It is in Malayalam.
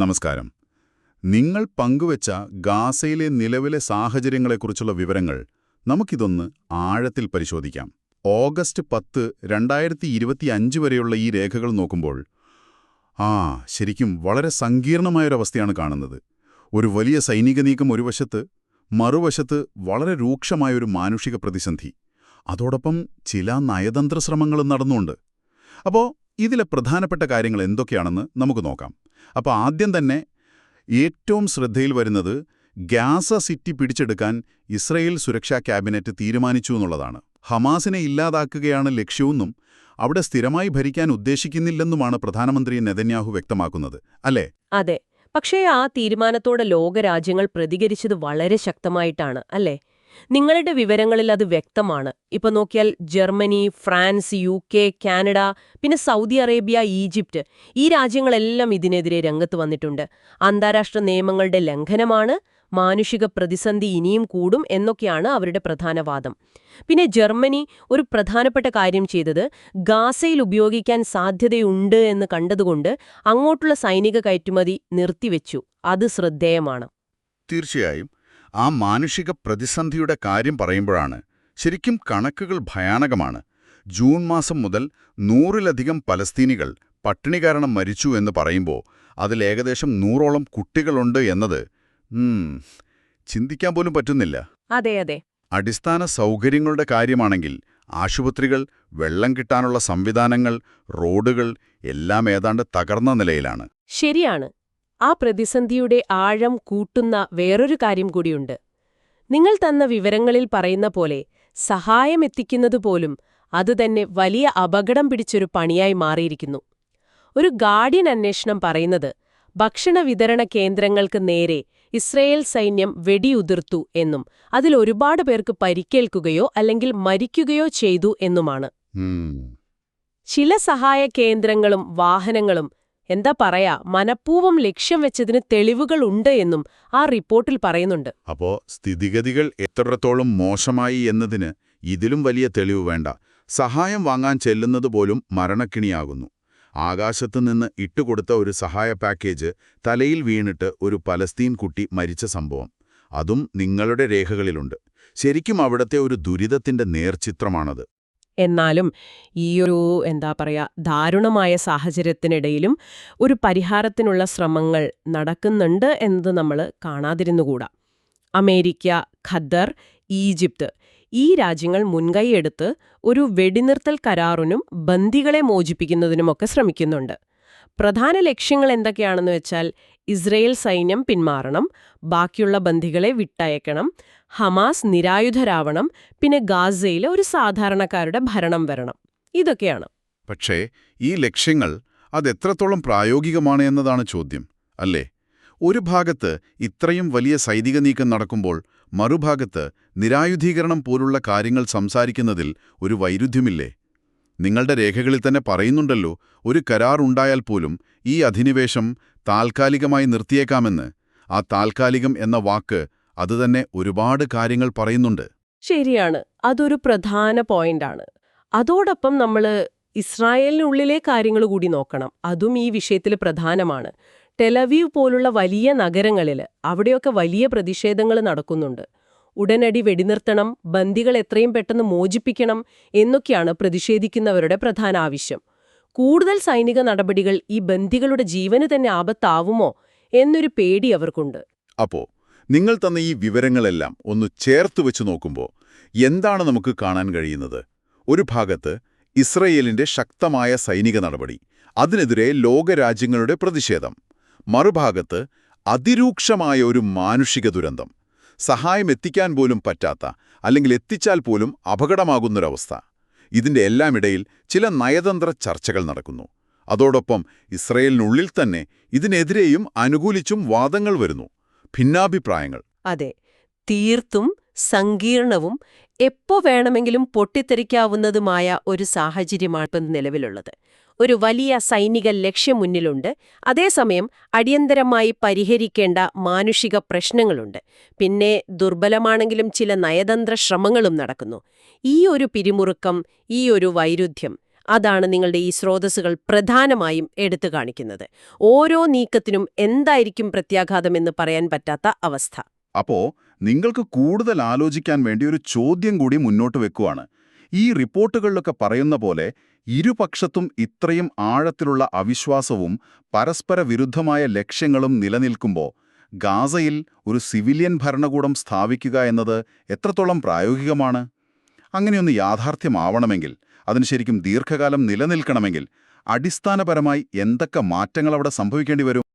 നമസ്കാരം. നിങ്ങൾ പങ്കുവച്ച ഗാസയിലെ നിലവിലെ സാഹചര്യങ്ങളെക്കുറിച്ചുള്ള വിവരങ്ങൾ നമുക്കിതൊന്ന് ആഴത്തിൽ പരിശോധിക്കാം. ഓഗസ്റ്റ് പത്ത് രണ്ടായിരത്തി ഇരുപത്തിയഞ്ച് വരെയുള്ള ഈ രേഖകൾ നോക്കുമ്പോൾ ആ ശരിക്കും വളരെ സങ്കീർണമായൊരവസ്ഥയാണ് കാണുന്നത്. ഒരു വലിയ സൈനിക നീക്കം ഒരു വശത്ത് മറുവശത്ത് വളരെ രൂക്ഷമായൊരു മാനുഷിക പ്രതിസന്ധി. അതോടൊപ്പം ചില നയതന്ത്ര ശ്രമങ്ങളും നടന്നുണ്ട്. അപ്പോൾ ഇതിലെ പ്രധാനപ്പെട്ട കാര്യങ്ങൾ എന്തൊക്കെയാണെന്ന് നമുക്ക് നോക്കാം. അപ്പോൾ ആദ്യം തന്നെ ഏറ്റവും ശ്രദ്ധയിൽ വരുന്നത് ഗ്യാസ സിറ്റി പിടിച്ചെടുക്കാൻ ഇസ്രയേൽ സുരക്ഷാ ക്യാബിനറ്റ് തീരുമാനിച്ചു എന്നുള്ളതാണ്. ഹമാസിനെ ഇല്ലാതാക്കുകയാണ് ലക്ഷ്യമെന്നും അവിടെ സ്ഥിരമായി ഭരിക്കാൻ ഉദ്ദേശിക്കുന്നില്ലെന്നുമാണ് പ്രധാനമന്ത്രി നെതന്യാഹു വ്യക്തമാക്കുന്നത് അല്ലേ? അതെ. പക്ഷേ ആ തീരുമാനത്തോടെ ലോകരാജ്യങ്ങൾ പ്രതികരിച്ചത് വളരെ ശക്തമായിട്ടാണ് അല്ലേ? നിങ്ങളുടെ വിവരങ്ങളിൽ അത് വ്യക്തമാണ്. ഇപ്പൊ നോക്കിയാൽ Germany France U K Canada പിന്നെ സൗദി അറേബ്യ ഈജിപ്റ്റ് ഈ രാജ്യങ്ങളെല്ലാം ഇതിനെതിരെ രംഗത്ത് വന്നിട്ടുണ്ട്. അന്താരാഷ്ട്ര നിയമങ്ങളുടെ ലംഘനമാണ് മാനുഷിക പ്രതിസന്ധി ഇനിയും കൂടും എന്നൊക്കെയാണ് അവരുടെ പ്രധാന വാദം. പിന്നെ ജർമ്മനി ഒരു പ്രധാനപ്പെട്ട കാര്യം ചെയ്തത് ഗാസയിൽ ഉപയോഗിക്കാൻ സാധ്യതയുണ്ട് എന്ന് കണ്ടതുകൊണ്ട് അങ്ങോട്ടുള്ള സൈനിക കയറ്റുമതി നിർത്തിവെച്ചു. അത് ശ്രദ്ധേയമാണ്. തീർച്ചയായും. ആ മാനുഷിക പ്രതിസന്ധിയുടെ കാര്യം പറയുമ്പോഴാണ് ശരിക്കും കണക്കുകൾ ഭയാനകമാണ്. ജൂൺ മാസം മുതൽ നൂറിലധികം പലസ്തീനികൾ പട്ടിണി കാരണം മരിച്ചു എന്ന് പറയുമ്പോൾ അതിലേകദേശം നൂറോളം കുട്ടികളുണ്ട് എന്നത് ചിന്തിക്കാൻ പോലും പറ്റുന്നില്ല. അതെ അതെ. അടിസ്ഥാന സൗകര്യങ്ങളുടെ കാര്യമാണെങ്കിൽ ആശുപത്രികൾ വെള്ളം കിട്ടാനുള്ള സംവിധാനങ്ങൾ റോഡുകൾ എല്ലാം ഏതാണ്ട് തകർന്ന നിലയിലാണ്. ശരിയാണ്. ആ പ്രതിസന്ധിയുടെ ആഴം കൂട്ടുന്ന വേറൊരു കാര്യം കൂടിയുണ്ട്. നിങ്ങൾ തന്ന വിവരങ്ങളിൽ പറയുന്ന പോലെ സഹായം എത്തിക്കുന്നതുപോലും അതുതന്നെ വലിയ അപകടം പിടിച്ചൊരു പണിയായി മാറിയിരിക്കുന്നു. ഒരു ഗാർഡിയൻ അന്വേഷണം പറയുന്നത് ഭക്ഷണ വിതരണ കേന്ദ്രങ്ങൾക്ക് നേരെ ഇസ്രയേൽ സൈന്യം വെടിയുതിർത്തു എന്നും അതിൽ ഒരുപാട് പേർക്ക് പരിക്കേൽക്കുകയോ അല്ലെങ്കിൽ മരിക്കുകയോ ചെയ്തു എന്നുമാണ്. ചില സഹായ കേന്ദ്രങ്ങളും വാഹനങ്ങളും എന്താ പറയാ മനഃപൂർവം ലക്ഷ്യം വെച്ചതിന് തെളിവുകൾ ഉണ്ട് എന്നും ആ റിപ്പോർട്ടിൽ പറയുന്നുണ്ട്. അപ്പോ സ്ഥിതിഗതികൾ എത്രത്തോളം മോശമായി എന്നതിന് ഇതിലും വലിയ തെളിവ് വേണ്ട. സഹായം വാങ്ങാൻ ചെല്ലുന്നത് പോലും മരണക്കിണിയാകുന്നു. ആകാശത്ത് നിന്ന് ഇട്ടുകൊടുത്ത ഒരു സഹായ പാക്കേജ് തലയിൽ വീണിട്ട് ഒരു പലസ്തീൻ കുട്ടി മരിച്ച സംഭവം. അതും നിങ്ങളുടെ രേഖകളിലുണ്ട്. ശരിക്കും അവിടത്തെ ഒരു ദുരിതത്തിന്റെ നേർചിത്രമാണത്. എന്നാലും ഈയൊരു എന്താ പറയുക ദാരുണമായ സാഹചര്യത്തിനിടയിലും ഒരു പരിഹാരത്തിനുള്ള ശ്രമങ്ങൾ നടക്കുന്നുണ്ട് എന്നത് നമ്മൾ കാണാതിരുന്നുകൂടാ. അമേരിക്ക ഖദ്ദർ ഈജിപ്ത് ഈ രാജ്യങ്ങൾ മുൻകൈയെടുത്ത് ഒരു വെടിനിർത്തൽ കരാറിനും ബന്ദികളെ മോചിപ്പിക്കുന്നതിനുമൊക്കെ ശ്രമിക്കുന്നുണ്ട്. പ്രധാന ലക്ഷ്യങ്ങൾ എന്തൊക്കെയാണെന്ന് വെച്ചാൽ ഇസ്രയേൽ സൈന്യം പിന്മാറണം ബാക്കിയുള്ള ബന്ധികളെ വിട്ടയക്കണം ഹമാസ് നിരായുധരാവണം പിന്നെ ഗാസയിൽ ഒരു സാധാരണക്കാരുടെ ഭരണം വരണം. ഇതൊക്കെയാണ്. പക്ഷേ ഈ ലക്ഷ്യങ്ങൾ അതെത്രത്തോളം പ്രായോഗികമാണ് എന്നതാണ് ചോദ്യം അല്ലേ? ഒരു ഭാഗത്ത് ഇത്രയും വലിയ സൈനിക നീക്കം നടക്കുമ്പോൾ മറുഭാഗത്ത് നിരായുധീകരണം പോലുള്ള കാര്യങ്ങൾ സംസാരിക്കുന്നതിൽ ഒരു വൈരുദ്ധ്യമില്ലേ? നിങ്ങളുടെ രേഖകളിൽ തന്നെ പറയുന്നുണ്ടല്ലോ ഒരു കരാർ ഉണ്ടായാൽ പോലും ഈ അധിനിവേശം താൽക്കാലികമായി നിർത്തിയേക്കാമെന്ന് ആ താൽക്കാലികം എന്ന വാക്ക് അതുതന്നെ ഒരുപാട് കാര്യങ്ങൾ പറയുന്നുണ്ട്. ശരിയാണ്. അതൊരു പ്രധാന പോയിന്റാണ്. അതോടൊപ്പം നമ്മൾ ഇസ്രായേലിനുള്ളിലെ കാര്യങ്ങൾ കൂടി നോക്കണം. അതും ഈ വിഷയത്തിൽ പ്രധാനമാണ്. ടെലവീവ് പോലുള്ള വലിയ നഗരങ്ങളിൽ അവിടെയൊക്കെ വലിയ പ്രതിഷേധങ്ങൾ നടക്കുന്നുണ്ട്. ഉടനടി വെടിനിർത്തണം ബന്ദികൾ എത്രയും പെട്ടെന്ന് മോചിപ്പിക്കണം എന്നൊക്കെയാണ് പ്രതിഷേധിക്കുന്നവരുടെ പ്രധാന ആവശ്യം. കൂടുതൽ സൈനിക നടപടികൾ ഈ ബന്ദികളുടെ ജീവന് തന്നെ ആപത്താവുമോ എന്നൊരു പേടി അവർക്കുണ്ട്. അപ്പോ നിങ്ങൾ തന്ന ഈ വിവരങ്ങളെല്ലാം ഒന്ന് ചേർത്ത് വെച്ച് നോക്കുമ്പോൾ എന്താണ് നമുക്ക് കാണാൻ കഴിയുന്നത്? ഒരു ഭാഗത്ത് ഇസ്രയേലിന്റെ ശക്തമായ സൈനിക നടപടി അതിനെതിരെ ലോകരാജ്യങ്ങളുടെ പ്രതിഷേധം. മറുഭാഗത്ത് അതിരൂക്ഷമായ ഒരു മാനുഷിക ദുരന്തം. സഹായം എത്തിക്കാൻ പോലും പറ്റാത്ത അല്ലെങ്കിൽ എത്തിച്ചാൽ പോലും അപകടമാകുന്നൊരവസ്ഥ. ഇതിന്റെ എല്ലാമിടയിൽ ചില നയതന്ത്ര ചർച്ചകൾ നടക്കുന്നു. അതോടൊപ്പം ഇസ്രയേലിനുള്ളിൽ തന്നെ ഇതിനെതിരെയും അനുകൂലിച്ചും വാദങ്ങൾ വരുന്നു. ഭിന്നാഭിപ്രായങ്ങൾ. അതെ. തീർത്തും സങ്കീർണവും എപ്പോ വേണമെങ്കിലും പൊട്ടിത്തെറിക്കാവുന്നതുമായ ഒരു സാഹചര്യമാണ് നിലവിലുള്ളത്. ഒരു വലിയ സൈനിക ലക്ഷ്യം മുന്നിലുണ്ട് അതേസമയം അടിയന്തരമായി പരിഹരിക്കേണ്ട മാനുഷിക പ്രശ്നങ്ങളുണ്ട്. പിന്നെ ദുർബലമാണെങ്കിലും ചില നയതന്ത്ര ശ്രമങ്ങളും നടക്കുന്നു. ഈ ഒരു പിരിമുറുക്കം ഈ ഒരു വൈരുദ്ധ്യം അതാണ് നിങ്ങളുടെ ഈ സ്രോതസ്സുകൾ പ്രധാനമായും എടുത്തു കാണിക്കുന്നത്. ഓരോ നീക്കത്തിനും എന്തായിരിക്കും പ്രത്യാഘാതമെന്ന് പറയാൻ പറ്റാത്ത അവസ്ഥ. അപ്പോ നിങ്ങൾക്ക് കൂടുതൽ ആലോചിക്കാൻ വേണ്ടി ഒരു ചോദ്യം കൂടി മുന്നോട്ട് വെക്കുവാണ്. ഈ റിപ്പോർട്ടുകളിലൊക്കെ പറയുന്ന പോലെ ഇരുപക്ഷത്തും ഇത്രയും ആഴത്തിലുള്ള അവിശ്വാസവും പരസ്പര വിരുദ്ധമായ ലക്ഷ്യങ്ങളും നിലനിൽക്കുമ്പോൾ ഗാസയിൽ ഒരു സിവിലിയൻ ഭരണകൂടം സ്ഥാപിക്കുക എന്നത് എത്രത്തോളം പ്രായോഗികമാണ്? അങ്ങനെയൊന്ന് യാഥാർത്ഥ്യമാവണമെങ്കിൽ അതിന് ശരിക്കും ദീർഘകാലം നിലനിൽക്കണമെങ്കിൽ അടിസ്ഥാനപരമായി എന്തൊക്കെ മാറ്റങ്ങൾ അവിടെ സംഭവിക്കേണ്ടി വരും